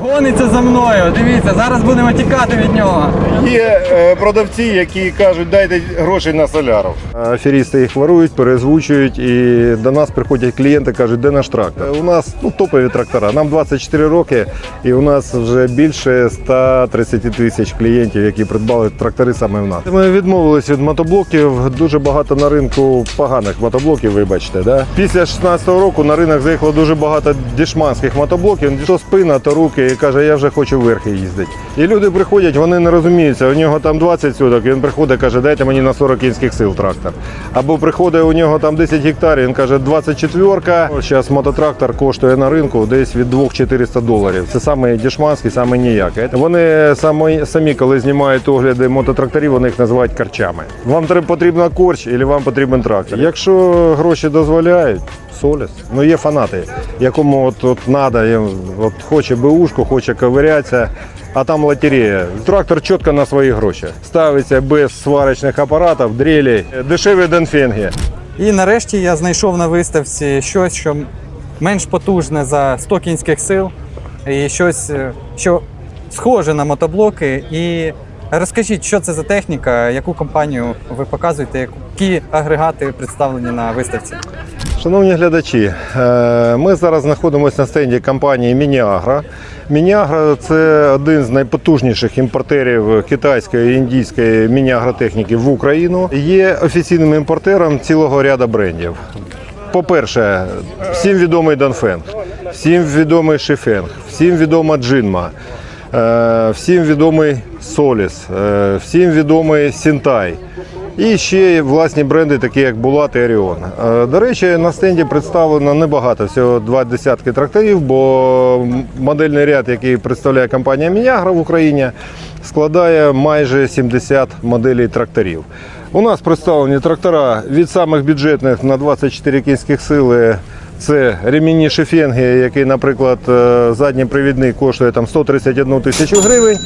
Гониться за мною. Дивіться, зараз будемо тікати від нього. Є е, продавці, які кажуть, дайте грошей на соляру. Аферісти їх ворують, перезвучують, і до нас приходять клієнти, кажуть, де наш трактор. Е, У нас ну, топові трактора. Нам 24 роки, і у нас вже більше 130 тисяч клієнтів, які придбали трактори саме в нас. Ми відмовилися від мотоблоків. Дуже багато на ринку поганих мотоблоків, вибачте. Да? Після 16-го року на ринок заїхало дуже багато дешманських мотоблоків. То спина, то руки, і каже, я вже хочу верхи їздити. І люди приходять, вони не розуміються. У нього там 20 суток, він приходить, каже, дайте мені на 40 кінських сил трактор. Або приходить у нього там 10 гектарів, він каже, 24-ка. Зараз мототрактор коштує на ринку десь від 2-400 доларів. Це саме дешманський, саме ніякий. Вони самі, самі, коли знімають огляди мототракторів, вони їх називають карчами. Вам потрібна корч, або вам потрібен трактор. Якщо гроші дозволяють. Соліс. Ну є фанати, якому от, от надо, от хоче беушку, хоче ковирятися, а там лотерея. Трактор чітко на свої гроші. Ставиться без сварочних апаратів, дрелей, дешеві денфенги. І нарешті я знайшов на виставці щось, що менш потужне за 100 кінських сил, і щось, е, що схоже на мотоблоки. І розкажіть, що це за техніка, яку компанію ви показуєте, які агрегати представлені на виставці. Шановні глядачі, е, ми зараз знаходимося на стенді компанії Мініагра. Мініагра це один з найпотужніших імпортерів китайської і індійської міні-агротехніки в Україну. Є офіційним імпортером цілого ряду брендів. По-перше, всім відомий Донфенг, всім відомий Шифенг, всім відома Джинма, е, всім відомий Соліс, е, всім відомий Сінтай. І ще власні бренди, такі як Булат і Оріон. Е, До речі, на стенді представлено небагато, всього два десятки тракторів, бо модельний ряд, який представляє компанія Мінягра в Україні, складає майже 70 моделей тракторів. У нас представлені трактора від самих бюджетних на 24 кінських сили. Це ремінні шифенги, який, наприклад, е, задній привідний коштує там 131 тисячу гривень,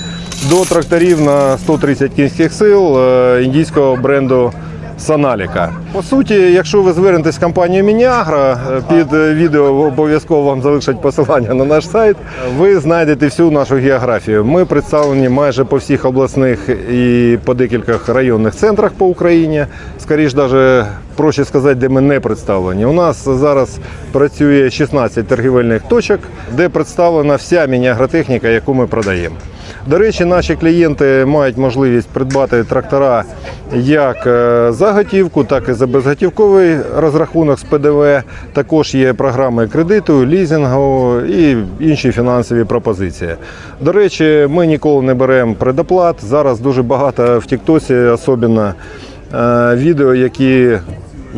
до тракторів на 130 кінських сил е, індійського бренду Саналіка. По суті, якщо ви звернетесь в компанію Мініагра, е, під е, відео обов'язково вам залишать посилання на наш сайт. Ви знайдете всю нашу географію. Ми представлені майже по всіх обласних і по декількох районних центрах по Україні. Скоріше, навіть проще сказати, де ми не представлені. У нас зараз працює 16 торгівельних точок, де представлена вся міні-агротехніка, яку ми продаємо. До речі, наші клієнти мають можливість придбати трактора як е, за готівку, так і за безготівковий розрахунок з ПДВ. Також є програми кредиту, лізингу і інші фінансові пропозиції. До речі, ми ніколи не беремо предоплат. Зараз дуже багато в Тіктосі, особливо е, відео, які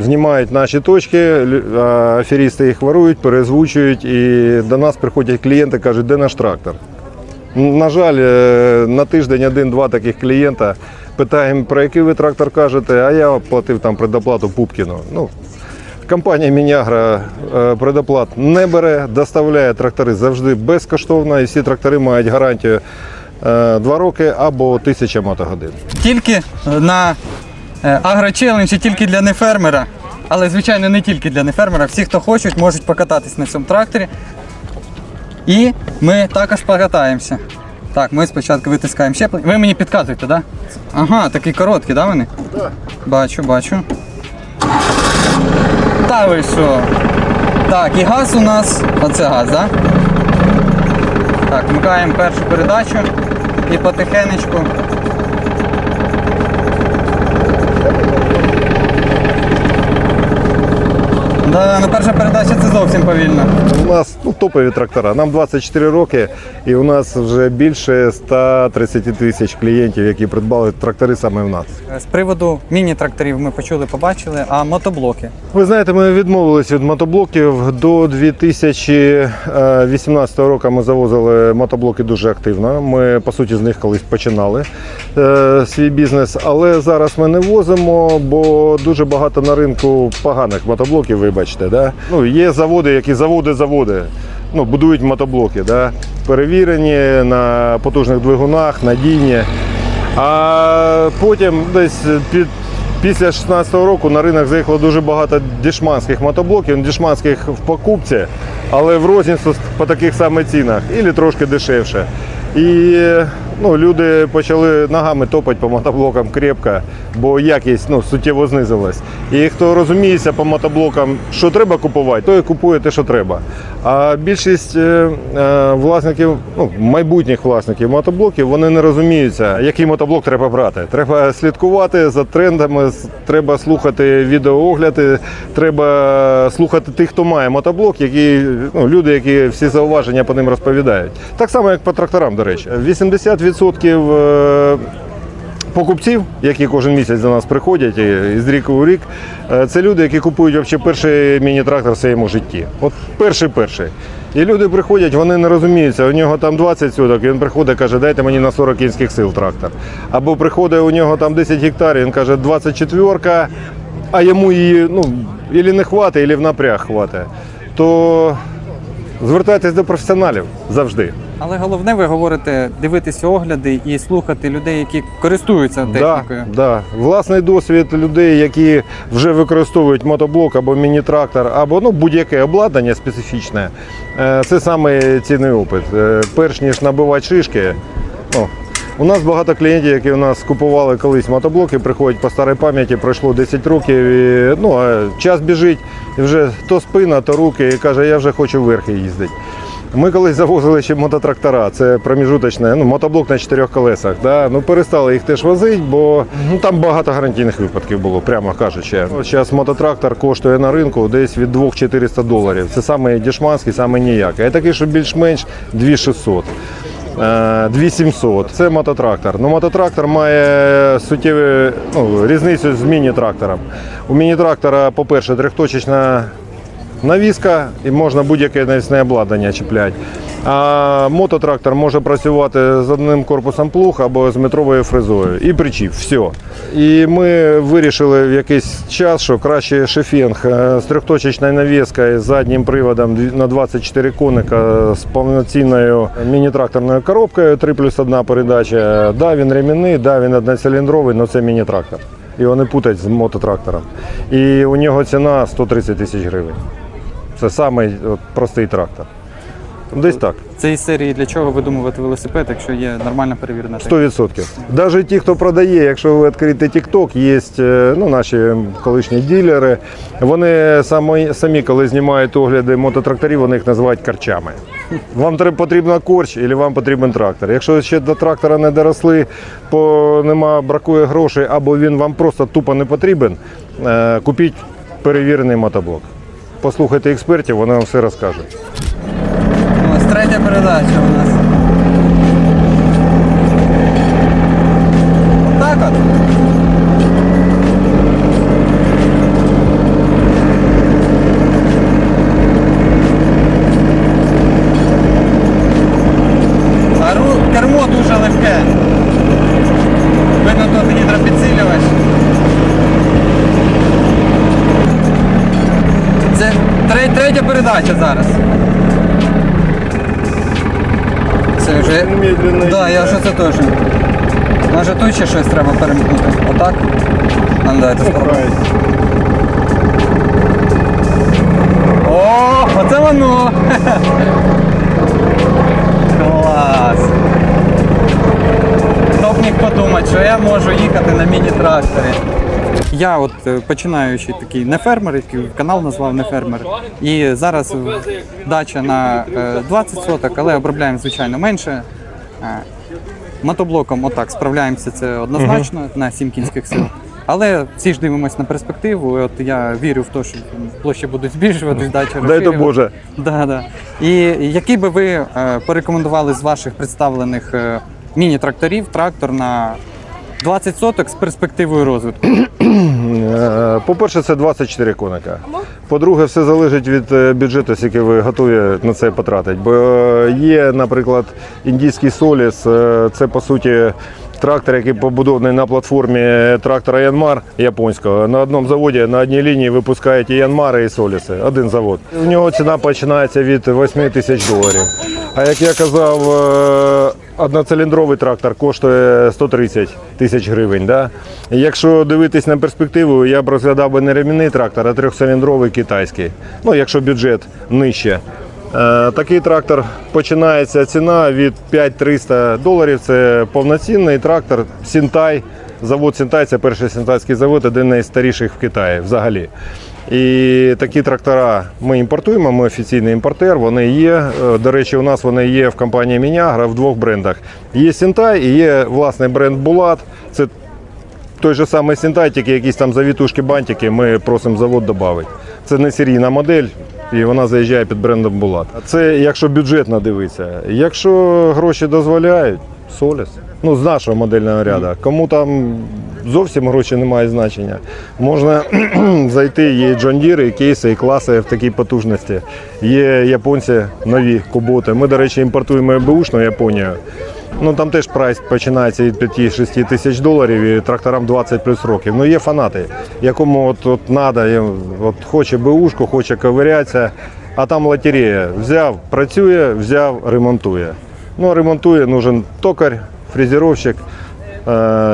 знімають наші точки, а аферісти їх ворують, перезвучують, і до нас приходять клієнти, кажуть, де наш трактор. На жаль, е, на тиждень один-два таких клієнта питаємо, про який ви трактор кажете, а я платив там предоплату Пупкіну. Ну, компанія Мінягра е, предоплат не бере, доставляє трактори завжди безкоштовно, і всі трактори мають гарантію 2 роки або 1000 мотогодин. Тільки е, на е, агрочелендж тільки для нефермера. Але, звичайно, не тільки для нефермера. Всі, хто хочуть, можуть покататись на цьому тракторі. І ми також покатаємося. Так, ми спочатку витискаємо щеплення. Ви мені підказуєте, так? Да? Ага, такі короткі, да, вони? Так. Бачу, бачу. Та ви що? Так, і газ у нас. Оце газ, так? Да? Так, вмикаємо першу передачу і потихенечку. Да, ну перша передача це зовсім повільно. У нас ну, топові трактора. Нам 24 роки, і у нас вже більше 130 тисяч клієнтів, які придбали трактори саме в нас. З приводу міні-тракторів ми почули, побачили, а мотоблоки. Ви знаєте, ми відмовилися від мотоблоків. До 2018 року ми завозили мотоблоки дуже активно. Ми, по суті, з них колись починали е, свій бізнес. Але зараз ми не возимо, бо дуже багато на ринку поганих мотоблоків, вибачте. Да? Ну, є заводи, які заводи заводи. Ну, будують мотоблоки, да? перевірені на потужних двигунах, надійні. А потім десь під Після 2016 року на ринок заїхало дуже багато дешманських мотоблоків, дешманських в покупці, але в розницю по таких самих цінах, і трошки дешевше. І ну, люди почали ногами топати по мотоблокам крепко, бо якість ну, суттєво знизилась. І хто розуміється по мотоблокам, що треба купувати, той купує те, що треба. А більшість е, е, власників, ну, майбутніх власників мотоблоків, вони не розуміються, який мотоблок треба брати. Треба слідкувати за трендами, треба слухати відеоогляди, треба слухати тих, хто має мотоблок, які ну, люди, які всі зауваження по ним розповідають. Так само, як по тракторам, до речі. 80% е, покупців, які кожен місяць до нас приходять і з ріку у рік, е, це люди, які купують вообще перший міні-трактор в своєму житті. От перший перший. І люди приходять, вони не розуміються. У нього там 20 соток, і він приходить, каже, дайте мені на 40 кінських сил трактор. Або приходить у нього там 10 гектарів, він каже, 24, а йому її ну, ілі не хватить, ілі в напряг хватить. То звертайтесь до професіоналів завжди. Але головне, ви говорите, дивитися огляди і слухати людей, які користуються технікою. Да, да. Власний досвід людей, які вже використовують мотоблок або міні-трактор, або ну, будь-яке обладнання специфічне, е, це саме цінний опит. Е, Перш ніж набивати шишки. Ну, у нас багато клієнтів, які у нас купували колись мотоблоки, приходять по старій пам'яті, пройшло 10 років, і, ну, а час біжить, і вже то спина, то руки, і каже, я вже хочу вверх їздити. Ми колись завозили ще мототрактора, це проміжуточне, ну, мотоблок на чотирьох колесах. Да? Ну, перестали їх теж возити, бо ну, там багато гарантійних випадків було, прямо кажучи. Зараз мототрактор коштує на ринку десь від 2-400 доларів. Це саме дешманський, саме ніякий. А такий, що більш-менш 2600. Е, 2700. Це мототрактор. Ну, мототрактор має суттєву ну, різницю з міні-трактором. У міні-трактора, по-перше, трьохточечна навіска і можна будь-яке навісне обладнання чіпляти. А мототрактор може працювати з одним корпусом плуг або з метровою фрезою. І причіп, все. І ми вирішили в якийсь час, що краще шефінг е, з трьохточечною навіскою, з заднім приводом на 24 коника з повноцінною міні-тракторною коробкою 3 плюс 1 передача. Да, він ремінний, да, він одноциліндровий, але це міні-трактор. Його не путать з мототрактором. І у нього ціна 130 тисяч гривень. Це самий от, простий трактор. Десь так, Це із серії для чого видумувати велосипед, якщо є нормальна перевірена техніка. 100%. Навіть ті, хто продає, якщо ви відкрите TikTok, є е, ну, наші колишні ділери. Вони самі, самі, коли знімають огляди мототракторів, вони їх називають карчами. Вам треба потрібна корч або вам потрібен трактор. Якщо ще до трактора не доросли, бо нема, бракує грошей, або він вам просто тупо не потрібен, е, купіть перевірений мотоблок. Послухайте експертів, вони вам все розкажуть. Ось третя передача у нас. Так от. А ру- кермо дуже легке. Видно тут гідропідсилювач. Це тре- третя передача зараз. Це вже. Так, да, я вже це теж. Може тут ще щось треба перемкнути. Отак? А, ну, давайте спробуємо. О, оце воно! Клас! Хто б міг подумати, що я можу їхати на міні-тракторі. Я от е, починаючий такий не фермер, який канал назвав не фермер. І зараз е, дача на е, 20 соток, але обробляємо звичайно менше. Мотоблоком отак справляємося це однозначно на сім кінських сил. Але всі ж дивимося на перспективу. і От я вірю в те, що площі будуть збільшуватись, дача Дай то. Боже. Да, да. І які би ви е, порекомендували з ваших представлених е, міні-тракторів трактор на 20 соток з перспективою розвитку? Е, По-перше, це 24 коника. По-друге, все залежить від е, бюджету, який ви готові на це потратити. Бо е, є, наприклад, індійський соліс, це по суті. Трактор, який побудований на платформі трактора Янмар японського. На одному заводі на одній лінії випускають і Янмари, і Соліси. Один завод. У нього ціна починається від 8 тисяч доларів. А як я казав, одноциліндровий трактор коштує 130 тисяч гривень. Да? Якщо дивитись на перспективу, я б розглядав би не ремінний трактор, а трьохциліндровий китайський. Ну, якщо бюджет нижче. Е, Такий трактор починається ціна від 5300 доларів. Це повноцінний трактор Сінтай. Завод Сінтай це перший сінтайський завод, один найстаріших в Китаї взагалі. І такі трактора ми імпортуємо, ми офіційний імпортер, вони є. Е, До речі, у нас вони є в компанії Мінягра в двох брендах. Є Сінтай і є власний бренд Булат. Це той же самий Сінтай, тільки якісь там завітушки, бантики, ми просимо завод додати. Це не серійна модель, і вона заїжджає під брендом Булат. Це якщо бюджетно дивитися. Якщо гроші дозволяють, Соліс. Ну, з нашого модельного ряду. Кому там зовсім гроші не мають значення. Можна зайти, є John Deere, і кейси, і класи в такій потужності. Є японці нові куботи. Ми, до речі, імпортуємо бушну Японію. Ну там теж прайс починається від 5-6 тисяч доларів і тракторам 20 плюс років. Ну є фанати, якому от, от надо, от хоче бушку, хоче ковирятися, а там лотерея. Взяв, працює, взяв, ремонтує. Ну, ремонтує нужен токар, фрезеровщик, е,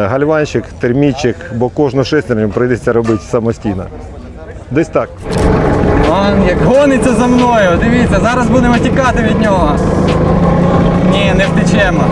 гальванщик, термічик, бо кожну шестерню прийдеться робити самостійно. Десь так. Он як гониться за мною. Дивіться, зараз будемо тікати від нього. Ні, не втечемо.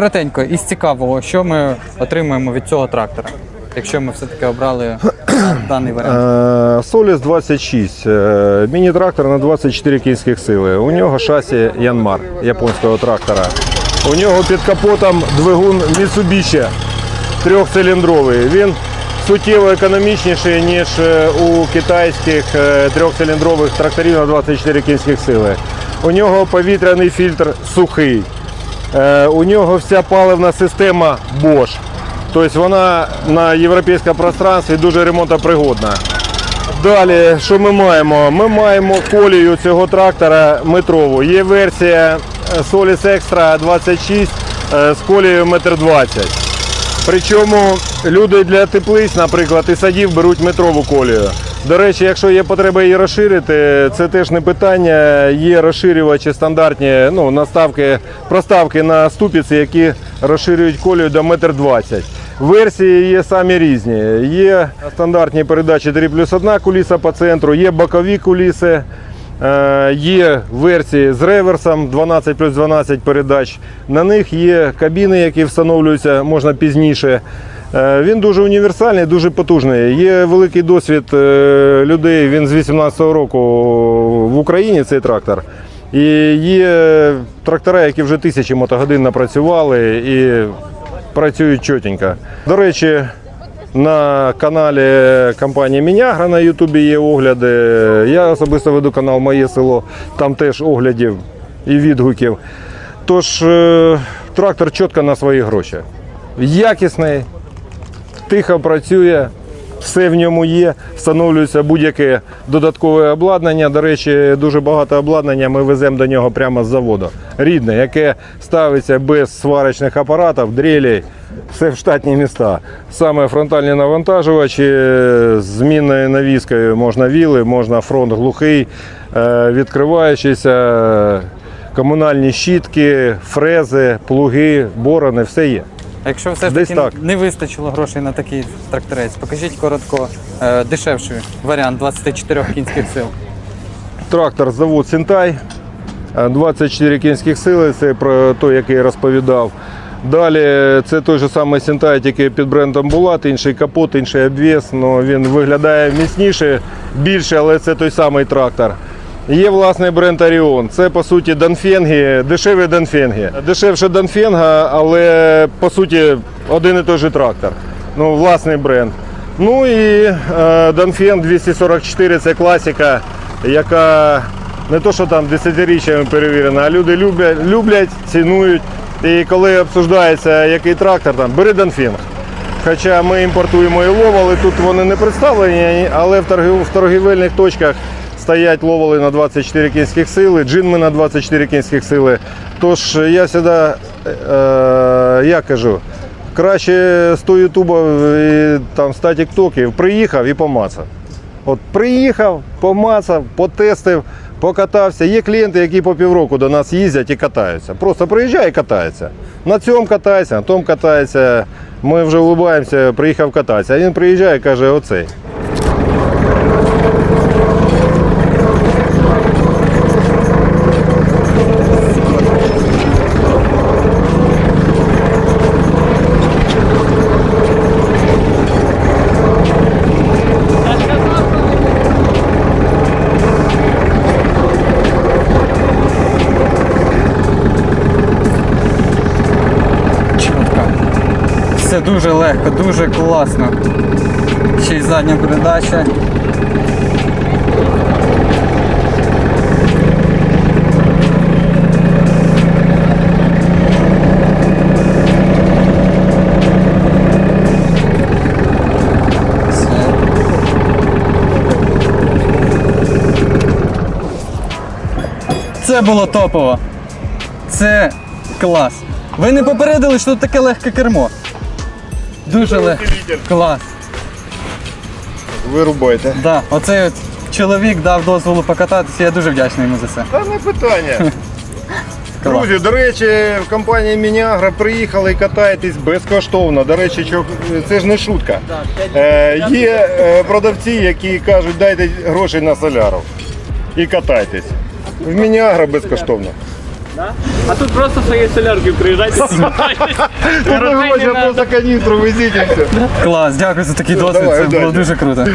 Коротенько, із цікавого, що ми отримуємо від цього трактора, якщо ми все-таки обрали даний варіант. Е, Соліс 26, е, міні-трактор на 24 кінських сили. У нього шасі Янмар японського трактора. У нього під капотом двигун Mitsubishi трьохциліндровий. Він суттєво економічніший, ніж е, у китайських е, трьохциліндрових тракторів на 24 кінських сили. У нього повітряний фільтр сухий. Е, У нього вся паливна система Bosch. Тобто вона на європейському пространстві дуже ремонтопригодна. Далі, що ми маємо? Ми маємо колію цього трактора метрову. Є версія е, Solis Extra 26 е, з колією 1,20 м. Причому люди для теплиць, наприклад, і садів беруть метрову колію. До речі, якщо є потреба її розширити, це теж не питання. Є розширювачі стандартні, ну, наставки, проставки на ступиці, які розширюють колію до 1,20 м. Версії є самі різні. Є стандартні передачі 3 плюс 1 куліса по центру, є бокові куліси. Е, Є версії з реверсом 12 плюс 12 передач. На них є кабіни, які встановлюються можна пізніше. Е, Він дуже універсальний, дуже потужний. Є великий досвід е, людей. Він з 18-го року в Україні цей трактор. І є трактора, які вже тисячі мотогодин напрацювали і працюють чотенько. До речі, на каналі компанії Мінягра на Ютубі є огляди. Я особисто веду канал Моє село, там теж оглядів і відгуків. Тож е, трактор чітко на свої гроші. Якісний, тихо працює, все в ньому є, встановлюється будь-яке додаткове обладнання. До речі, дуже багато обладнання ми веземо до нього прямо з заводу. Рідне, яке ставиться без сварочних апаратів, дрелей, все в штатні міста. Саме фронтальні навантажувачі е, з змінною навіскою можна віли, можна фронт глухий, е, відкриваючися. е, Комунальні щітки, фрези, плуги, борони, все є. А якщо все ж десь таки так. не вистачило грошей на такий тракторець, покажіть коротко е, дешевший варіант 24 кінських сил. Трактор завод Сінтай, е, 24 кінських сили, це про той, який я розповідав. Далі це той же самий Сінтай, тільки під брендом Булат, інший капот, інший обвес. Ну, він виглядає міцніше, більше, але це той самий трактор. Є власний бренд Оріон. Це по суті Данфенги, дешеві Данфенги. Дешевше Данфенга, але по суті один і той же трактор. Ну, власний бренд. Ну і е, Данфен 244 це класика, яка не то, що там десятиріччями перевірена, а люди люблять, люблять цінують І коли обсуждається який трактор, там бери Донфінг. Хоча ми імпортуємо і ловали, тут вони не представлені, але в торгівельних точках стоять ловали на 24 кінських сили, джинми на 24 кінських сили. Тож я завжди, е, я кажу, краще з того ютуба і там 100 тіктоків приїхав і помацав. От приїхав, помацав, потестив, покатався. Є клієнти, які по півроку до нас їздять і катаються. Просто приїжджає і катається. На цьому катається, на тому катається. Ми вже улыбаємося, приїхав кататися. А він приїжджає і каже, оцей. Все дуже легко, дуже класно. Ще й задня передача. Це було топово. Це клас. Ви не попередили, що тут таке легке кермо. Дуже легко. Клас. Вирубайте. Да, оцей от чоловік дав дозволу покататися, я дуже вдячний йому за це. Та не питання. Клас. Друзі, до речі, в компанії Мініагра приїхали і катаєтесь безкоштовно. До речі, це ж не шутка. Е, є е, продавці, які кажуть, дайте гроші на соляру і катайтесь. В Мініагра безкоштовно. А тут просто своей везіть і все. Клас, дякую за такий досвід. Це було дуже круто.